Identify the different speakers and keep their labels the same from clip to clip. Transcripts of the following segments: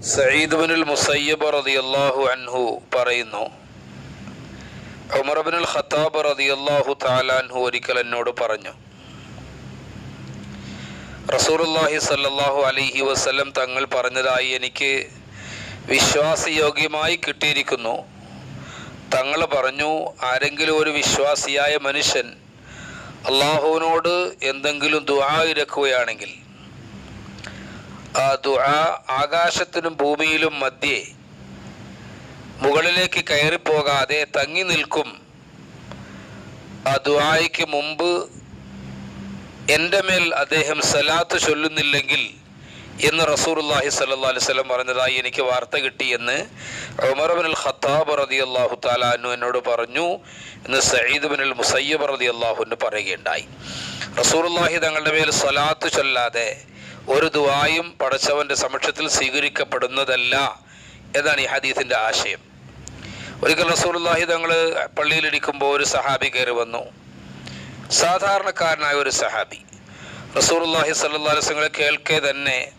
Speaker 1: സയ്യിദ് ബിനുൽ മുസയ്യബ് റളിയല്ലാഹു അൻഹു പറയുന്നു ഉമർ ബിനുൽ ഖത്താബ് റളിയല്ലാഹു തആല അൻഹു ഒരിക്കൽ എന്നോട് പറഞ്ഞു റസൂലുള്ളാഹി സ്വല്ലല്ലാഹു അലൈഹി വസല്ലം തങ്ങൾ പറഞ്ഞതായി എനിക്ക് വിശ്വാസയോഗ്യമായി കിട്ടിയിരിക്കുന്നു. തങ്ങൾ പറഞ്ഞു ആരെങ്കിലും ഒരു വിശ്വാസിയായ മനുഷ്യൻ അള്ളാഹുവിനോട് എന്തെങ്കിലും ദുആ ഇരക്കുകയാണെങ്കിൽ ദുആ ആകാശത്തിനും ഭൂമിയിലും മധ്യേ മുകളിലേക്ക് കയറിപ്പോകാതെ തങ്ങി നിൽക്കും. ആ ദുആയ്ക്ക് മുമ്പ് എന്റെ മേൽ അദ്ദേഹം സലാത്ത് ചൊല്ലുന്നില്ലെങ്കിൽ എന്ന് റസൂർല്ലാഹി അലൈഹി സ്വലം പറഞ്ഞതായി എനിക്ക് വാർത്ത കിട്ടി എന്ന് ഉമർ ബിൻ ഖത്താബ് റതി അള്ളാഹു താലാനു എന്നോട് പറഞ്ഞു എന്ന് സയ്യിദ് ബിൻ അൽ മുസയ്യബ് റതി അള്ളാഹുവിന് പറയുകയുണ്ടായി. റസൂർല്ലാഹി തങ്ങളുടെ മേൽ സലാത്ത് ചൊല്ലാതെ ഒരു ദുവായും പടച്ചവന്റെ സമക്ഷത്തിൽ സ്വീകരിക്കപ്പെടുന്നതല്ല എന്നാണ് ഈ ഹദീസിന്റെ ആശയം. ഒരിക്കൽ റസൂലുള്ളാഹി തങ്ങൾ പള്ളിയിലിരിക്കുമ്പോൾ ഒരു സഹാബി കയറി വന്നു. സാധാരണക്കാരനായ ഒരു സഹാബി. റസൂലുള്ളാഹി സല്ലല്ലാഹു അലൈഹി കേൾക്കെ തന്നെ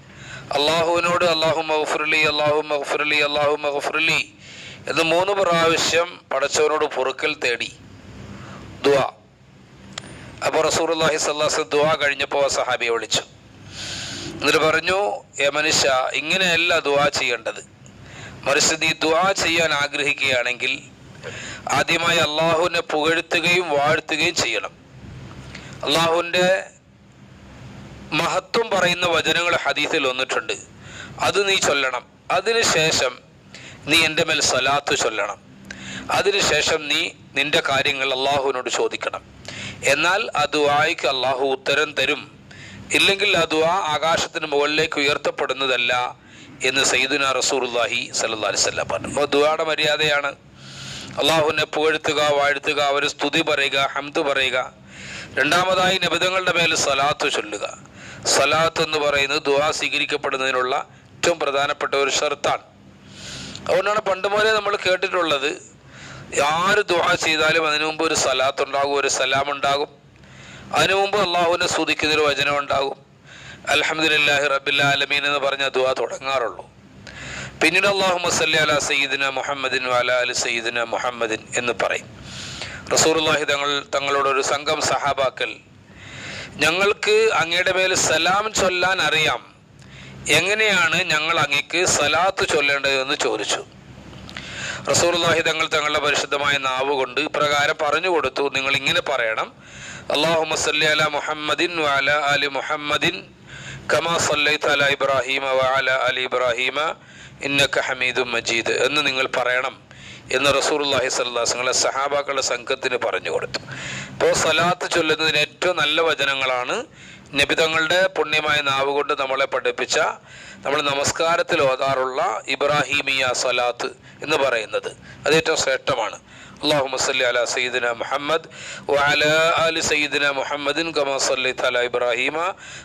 Speaker 1: അള്ളാഹുവിനോട് അള്ളാഹു മഹഫുറലി അള്ളാഹു മഹഫുറലി അള്ളാഹു മഹഫുറലി എന്ന് മൂന്ന് പ്രാവശ്യം പടച്ചവനോട് പൊറുക്കൽ തേടി. ദുആ. അപ്പോൾ റസൂലുള്ളാഹി അള്ളാഹി അലൈഹി വസല്ലം ദുആ കഴിഞ്ഞപ്പോൾ സഹാബിയെ വിളിച്ചു. എന്നിട്ട് പറഞ്ഞു ഏ മനുഷ്യ ഇങ്ങനെയല്ല ദുവാ ചെയ്യേണ്ടത്. മറിച്ച് നീ ദുവാ ചെയ്യാൻ ആഗ്രഹിക്കുകയാണെങ്കിൽ ആദ്യമായി അള്ളാഹുവിനെ പുകഴ്ത്തുകയും വാഴ്ത്തുകയും ചെയ്യണം. അള്ളാഹുവിന്റെ മഹത്വം പറയുന്ന വചനങ്ങൾ ഹദീസിൽ വന്നിട്ടുണ്ട്. അത് നീ ചൊല്ലണം. അതിനുശേഷം നീ എന്റെ മേൽ സലാത്ത് ചൊല്ലണം. അതിനുശേഷം നീ നിന്റെ കാര്യങ്ങൾ അള്ളാഹുവിനോട് ചോദിക്കണം. എന്നാൽ അത് വായിക്ക് അള്ളാഹു ഉത്തരം തരും. ഇല്ലെങ്കിൽ ആ ദുആ ആകാശത്തിന് മുകളിലേക്ക് ഉയർത്തപ്പെടുന്നതല്ല എന്ന് സയ്യിദുന റസൂറുല്ലാഹി സല്ലാ അലിസ്വല്ലാം പറഞ്ഞു. ദുആയുടെ മര്യാദയാണ്. അള്ളാഹുവിനെ പുകഴ്ത്തുക വാഴ്ത്തുക അവർ സ്തുതി പറയുക ഹംദ് പറയുക. രണ്ടാമതായി നബിതങ്ങളുടെ മേൽ സലാത്ത് ചൊല്ലുക. സലാത്ത് എന്ന് പറയുന്നത് ദുആ സ്വീകരിക്കപ്പെടുന്നതിനുള്ള ഏറ്റവും പ്രധാനപ്പെട്ട ഒരു ഷർത്താണ്. അതുകൊണ്ടാണ് പണ്ട് മുതലേ നമ്മൾ കേട്ടിട്ടുള്ളത് ആര് ദുആ ചെയ്താലും അതിനു മുമ്പ് ഒരു സലാത്ത് ഉണ്ടാകും ഒരു സലാം ഉണ്ടാകും. അതിനു മുമ്പ് അള്ളാഹുവിനെ സ്തുതിക്കുന്നൊരു വചനം ഉണ്ടാകും. അലഹമുല്ലാഹി റബില്ലാലമീൻ എന്ന് പറഞ്ഞ ദുആ തുടങ്ങാറുള്ളൂ. പിന്നീട് അള്ളാഹു മസല്ലി അല സയ്യിദിന മുഹമ്മദിൻ അല അലി സയ്യിദിന മുഹമ്മദിൻ എന്ന് പറയും. റസൂർല്ലാഹി തങ്ങൾ തങ്ങളോടൊരു സംഘം സഹാബാക്കൽ ഞങ്ങൾക്ക് അങ്ങയുടെ മേൽ സലാം ചൊല്ലാൻ അറിയാം. എങ്ങനെയാണ് ഞങ്ങൾ അങ്ങക്ക് സലാത്ത് ചൊല്ലേണ്ടതെന്ന് ചോദിച്ചു. റസൂർല്ലാഹി തങ്ങൾ തങ്ങളുടെ പരിശുദ്ധമായ നാവ് കൊണ്ട് ഇപ്രകാരം പറഞ്ഞു കൊടുത്തു. നിങ്ങൾ ഇങ്ങനെ പറയണം. അള്ളാഹു صل على محمد وعلى ال محمد كما صليت على ഇബ്രാഹിമ وعلى ال ഇബ്രാഹിമ ഇന്നക حميد مجيد എന്ന് നിങ്ങൾ പറയണം എന്ന് റസൂർല്ലാഹി സ്വല്ലാസ്ങ്ങളെ സഹാബാക്കളുടെ സംഘത്തിന് പറഞ്ഞു കൊടുത്തു. അപ്പോൾ സലാത്ത് ചൊല്ലുന്നതിന് ഏറ്റവും നല്ല വചനങ്ങളാണ് നബിതങ്ങളുടെ പുണ്യമായ നാവ് കൊണ്ട് നമ്മളെ പഠിപ്പിച്ച നമ്മൾ നമസ്കാരത്തിൽ ഓതാറുള്ള ഇബ്രാഹിമിയ സലാത്ത് എന്ന് പറയുന്നത്. അത് ഏറ്റവും ശ്രേഷ്ഠമാണ്. اللهم صل على سيدنا محمد وعلى آل سيدنا محمد كما صليت على إبراهيم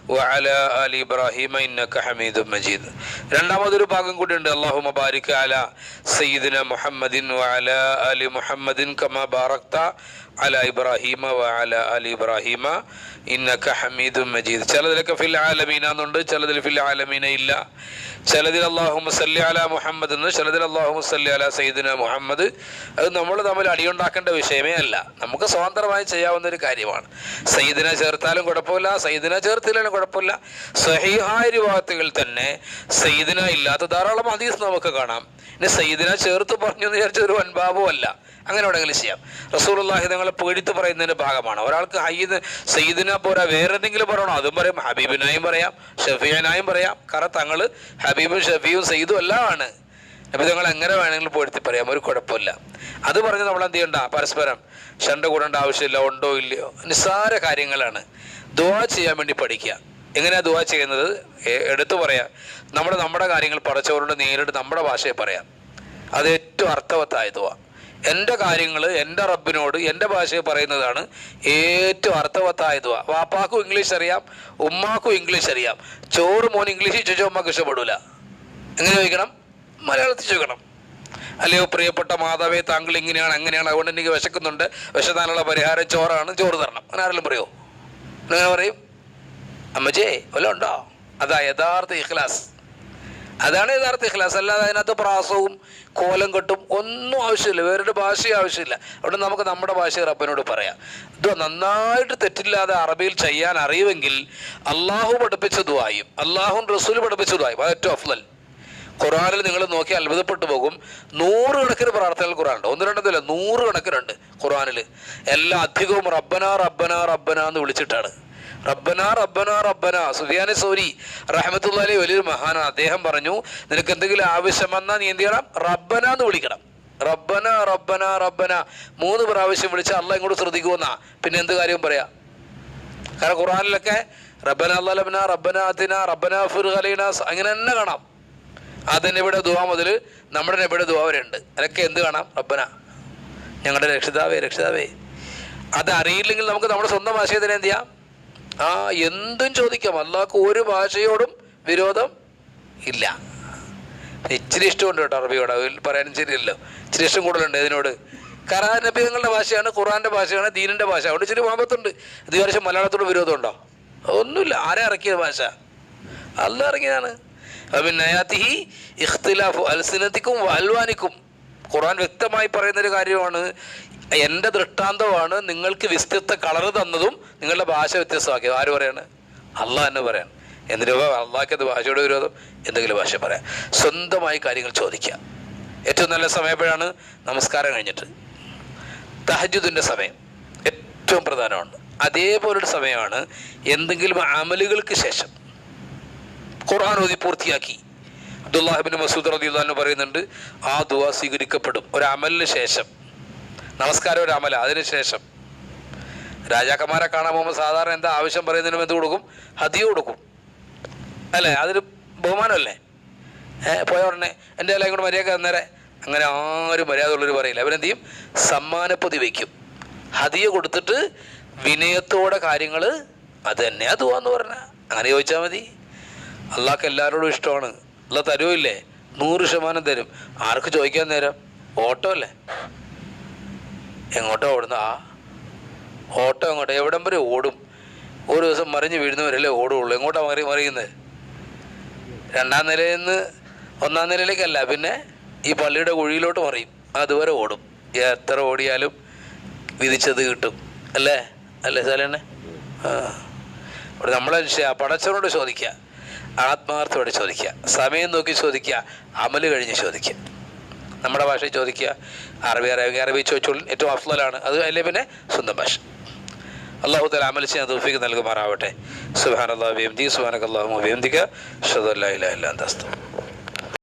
Speaker 1: وعلى آل إبراهيم إنك حميد مجيد രണ്ടാമതൊരു ഭാഗം കൂടി ഉണ്ട് അള്ളാഹുമ ബാരിക് അല സയ്യിദിന മുഹമ്മദിൻ വഅല അലി മുഹമ്മദിൻ കമാ ബാറക്ത അല ഇബ്രാഹിമ വഅല അലി ഇബ്രാഹിമ ഇന്നക ഹമീദും മജീദ് ചിലതിലൊക്കെ ഫിൽ ആലമീന എന്നുണ്ട് ചിലതിൽ ഫിൽ ആലമീന ഇല്ല. ചിലതിൽ അള്ളാഹു സല്ലി അല മുഹമ്മദ് എന്ന് ചിലതിൽ അള്ളാഹു സല്ലി അല സയ്യിദിന മുഹമ്മദ്. അത് നമ്മൾ തമ്മിൽ അടിയുണ്ടാക്കേണ്ട വിഷയമേ അല്ല. നമുക്ക് സ്വതന്ത്രമായി ചെയ്യാവുന്ന ഒരു കാര്യമാണ്. സയ്യിദിനെ ചേർത്താലും കുഴപ്പമില്ല സയ്യിദിനെ ചേർത്തില്ലാലും കുഴപ്പമില്ല. സഹിഹായ രൂപത്തിൽ തന്നെ സയ്യിദിന ഇല്ലാത്ത ധാരാളം ഹദീസ് നമുക്ക് കാണാം. ഇനി സയ്യിദിനെ ചേർത്ത് പറഞ്ഞു എന്ന് വിചാരിച്ച ഒരു വൻഭാവവും അല്ല. അങ്ങനെ എവിടെയെങ്കിലും ചെയ്യാം. റസൂലുള്ളാഹി നിങ്ങളെ പേടിത്ത് പറയുന്നതിന്റെ ഭാഗമാണ്. ഒരാൾക്ക് ഹയ്യദ് സയ്യിദിനെ പോരാ വേറെ എന്തെങ്കിലും പറയണോ? അതും പറയും ഹബീബിനായും പറയാം ഷഫീനായും പറയാം. കാരണം തങ്ങൾ ഹബീബും ഷഫീയും സയ്യിദും എല്ലാം ആണ് അപ്പം നിങ്ങൾ എങ്ങനെ വേണമെങ്കിലും പോഴ്ത്തി പറയാം ഒരു കുഴപ്പമില്ല. അത് പറഞ്ഞ് നമ്മൾ എന്ത് ചെയ്യണ്ട? പരസ്പരം ഷണ്ട കൂടേണ്ട ആവശ്യമില്ല ഉണ്ടോ ഇല്ലയോ? നിസ്സാര കാര്യങ്ങളാണ്. ദുവാ ചെയ്യാൻ വേണ്ടി പഠിക്കുക. എങ്ങനെയാ ദുവാ ചെയ്യുന്നത്? എടുത്തു പറയാം. നമ്മൾ നമ്മുടെ കാര്യങ്ങൾ പടച്ചവരോട് നേരിട്ട് നമ്മുടെ ഭാഷയെ പറയാം. അത് ഏറ്റവും അർത്ഥവത്തായ ദുവാ എന്റെ കാര്യങ്ങൾ എന്റെ റബ്ബിനോട് എന്റെ ഭാഷയിൽ പറയുന്നതാണ് ഏറ്റവും അർത്ഥവത്തായ ദുവാ വാപ്പാക്കും ഇംഗ്ലീഷ് അറിയാം ഉമ്മാക്കും ഇംഗ്ലീഷ് അറിയാം. ചോറ് മോൻ ഇംഗ്ലീഷിൽ ചോദിച്ചാൽ ഉമ്മക്ക് ഇഷ്ടപ്പെടൂല. എങ്ങനെ ചോദിക്കണം? മലയാളത്തിൽ ചോദിക്കണം. അല്ലയോ പ്രിയപ്പെട്ട മാതാവേ താങ്കൾ ഇങ്ങനെയാണ് അങ്ങനെയാണ്. അതുകൊണ്ട് എനിക്ക് വിശക്കുന്നുണ്ട്. വിശത്താനുള്ള പരിഹാരം ചോറാണ് ചോറ് തരണം. അങ്ങനെ ആരെങ്കിലും പറയുമോ അങ്ങനെ പറയും? അമ്മച്ചേ വല്ല ഉണ്ടോ? അതാ യഥാർത്ഥ ഇഖ്ലാസ്. അതാണ് യഥാർത്ഥ ഇഖ്ലാസ്. അല്ലാതെ അതിനകത്ത് പ്രാസവും കോലം കെട്ടും ഒന്നും ആവശ്യമില്ല. വേറൊരു ഭാഷയും ആവശ്യമില്ല. അവിടെ നമുക്ക് നമ്മുടെ ഭാഷ റബ്ബിനോട് പറയാം. ഇത് നന്നായിട്ട് തെറ്റില്ലാതെ അറബിയിൽ ചെയ്യാൻ അറിയുമെങ്കിൽ അള്ളാഹു പഠിപ്പിച്ച ദുആയും അള്ളാഹുൻ റസൂൽ പഠിപ്പിച്ച ദുആയും അത് ഏറ്റവും അഫ്ലൽ ഖുറാനിൽ നിങ്ങൾ നോക്കി അത്ഭുതപ്പെട്ടു പോകും. നൂറുകണക്കിന് പ്രാർത്ഥനകൾ ഖുറാനുണ്ട് ഒന്ന് രണ്ടൊന്നുമില്ല നൂറുകണക്കിനുണ്ട് ഖുറാനിൽ എല്ലാ അധികവും റബ്ബന റബ്ബന റബ്ബന എന്ന് വിളിച്ചിട്ടാണ്. റബ്ബന റബ്ബനാ റബ്ബന. സുഫിയാനി സൗരി റഹമത്തുള്ളി വലിയൊരു മഹാന. അദ്ദേഹം പറഞ്ഞു നിനക്ക് എന്തെങ്കിലും ആവശ്യം വന്നാൽ നീ എന്ത് ചെയ്യണം? റബ്ബന എന്ന് വിളിക്കണം. റബ്ബന റബ്ബന റബ്ബന. മൂന്ന് പ്രാവശ്യം വിളിച്ച അല്ല ഇങ്ങോട്ട് ശ്രദ്ധിക്കുമെന്നാ പിന്നെ എന്ത് കാര്യം പറയാ? കാരണം ഖുറാനിലൊക്കെ റബ്ബന അള്ളബന റബ്ബന അതിന റബ്ബന ഫുർ ഖലീന അങ്ങനെ തന്നെ കാണാം. അതിന് ഇവിടെ ദുവാ മുതൽ നമ്മുടെ നബിയുടെ ദുവാ വരെ ഉണ്ട്. അതൊക്കെ എന്ത് കാണാം? റബ്ബന. ഞങ്ങളുടെ രക്ഷിതാവേ രക്ഷിതാവേ. അത് അറിയില്ലെങ്കിൽ നമുക്ക് നമ്മുടെ സ്വന്തം ആശയത്തിന് എന്ത് ചെയ്യാം? ആ എന്തും ചോദിക്കാം. അള്ളാഹ്ക്ക് ഒരു ഭാഷയോടും വിരോധം ഇല്ല. ഇച്ചിരി ഇഷ്ടമുണ്ട് കേട്ടോ അറബിയോട്. അതിൽ പറയാനും ശരിയല്ലോ. ഇച്ചിരി ഇഷ്ടം കൂടുതലുണ്ട് ഇതിനോട്. കരാ നബി നിങ്ങളുടെ ഭാഷയാണ് ഖുറാന്റെ ഭാഷയാണ് ദീനിന്റെ ഭാഷ. അതുകൊണ്ട് ഇച്ചിരി മുഹബത്തുണ്ട് ഇത് വർഷം മലയാളത്തോട് വിരോധമുണ്ടോ? ഒന്നുമില്ല. ആരെ ഇറക്കിയ ഭാഷ? അല്ല ഇറങ്ങിയതാണ് അബിൻ നയാത്തിഹി ഇഖ്തിലാഫു അൽസിനത്തിക്കും അൽവാനിക്കും ഖുറാൻ വ്യക്തമായി പറയുന്ന ഒരു കാര്യമാണ് എന്റെ ദൃഷ്ടാന്തമാണ് നിങ്ങൾക്ക് വ്യത്യസ്ത കളർ തന്നതും നിങ്ങളുടെ ഭാഷ വ്യത്യസ്തമാക്കിയത്. ആര് പറയാണ്? അള്ളാഹ് എന്ന് പറയാൻ എന്നിട്ട് അള്ളാഹ്ക്ക് അത് ഭാഷയുടെ വിരോധം? എന്തെങ്കിലും ഭാഷ പറയാം. സ്വന്തമായി കാര്യങ്ങൾ ചോദിക്കുക. ഏറ്റവും നല്ല സമയപ്പോഴാണ് നമസ്കാരം കഴിഞ്ഞിട്ട്. തഹജുദിന്റെ സമയം ഏറ്റവും പ്രധാനമാണ്. അതേപോലൊരു സമയമാണ് എന്തെങ്കിലും അമലുകൾക്ക് ശേഷം ഖുർആൻ ഓതി പൂർത്തിയാക്കി. അബ്ദുല്ലാഹിബിൻ മസൂദ് റദിയുള്ളു പറയുന്നുണ്ട് ആ ദുവ സ്വീകരിക്കപ്പെടും. ഒരു അമലിന് ശേഷം. നമസ്കാരം ഒരു അമല അതിന് ശേഷം. രാജാക്കന്മാരെ കാണാൻ പോകുമ്പോൾ സാധാരണ എന്താ ആവശ്യം പറയുന്നതിനും എന്ത് കൊടുക്കും? ഹതിയ കൊടുക്കും. അല്ലേ? അതൊരു ബഹുമാനമല്ലേ? ഏഹ് പോയ ഉടനെ എന്റെ എല്ലാം കൂടെ മര്യാദ അന്നേരം അങ്ങനെ ആരും മര്യാദ ഉള്ളവർ പറയില്ല. അവരെന്ത് ചെയ്യും? സമ്മാനപ്പൊതി വയ്ക്കും ഹതിയ കൊടുത്തിട്ട് വിനയത്തോടെ കാര്യങ്ങൾ അത് തന്നെയാ ദുവാന്ന് പറഞ്ഞ. അങ്ങനെ ചോദിച്ചാൽ മതി. അള്ളാഹ്ക്ക് എല്ലാവരോടും ഇഷ്ടമാണ്. അല്ല തരുമില്ലേ നൂറ് ശതമാനം തരും. ആർക്ക് ചോദിക്കാൻ നേരം? ഓട്ടോ അല്ലേ? എങ്ങോട്ടോ ഓടുന്ന ആ ഓട്ടോ എങ്ങോട്ടോ? എവിടം വരെ ഓടും? ഒരു ദിവസം മറിഞ്ഞ് വീഴുന്നവരല്ലേ ഓടുള്ളൂ. എങ്ങോട്ടാ മറി മറിയുന്നത്? രണ്ടാം നിലയിൽ നിന്ന് ഒന്നാം നിലയിലേക്കല്ല പിന്നെ ഈ പള്ളിയുടെ കുഴിയിലോട്ട് മറിയും. അതുവരെ ഓടും. എത്ര ഓടിയാലും വിധിച്ചത് കിട്ടും. അല്ലേ? അല്ലേ സാലേണ്ണെ? ആ. ഇവിടെ നമ്മളെ പടച്ചവനോട് ചോദിക്കുക. ആത്മാർത്ഥത്തോടെ ചോദിക്കുക. സമയം നോക്കി ചോദിക്കുക. അമൽ കഴിഞ്ഞ് ചോദിക്കുക. നമ്മുടെ ഭാഷയിൽ ചോദിക്കുക. അറബി അറബി അറബി ചോദിച്ചോളും. ഏറ്റവും അഫ്ലലാണ് അത് അല്ലേ പിന്നെ? സ്വന്തം ഭാഷ. അള്ളാഹു തല അമൽ ചെയ്യാൻ തോഫിക്ക് നൽകുമാറാവട്ടെ. സുബാൻ അള്ളാഹു വേംതി സുബാനക്ക് അള്ളാഹു വേംതിക ഷദല്ലാ ഇല്ല അല്ലാ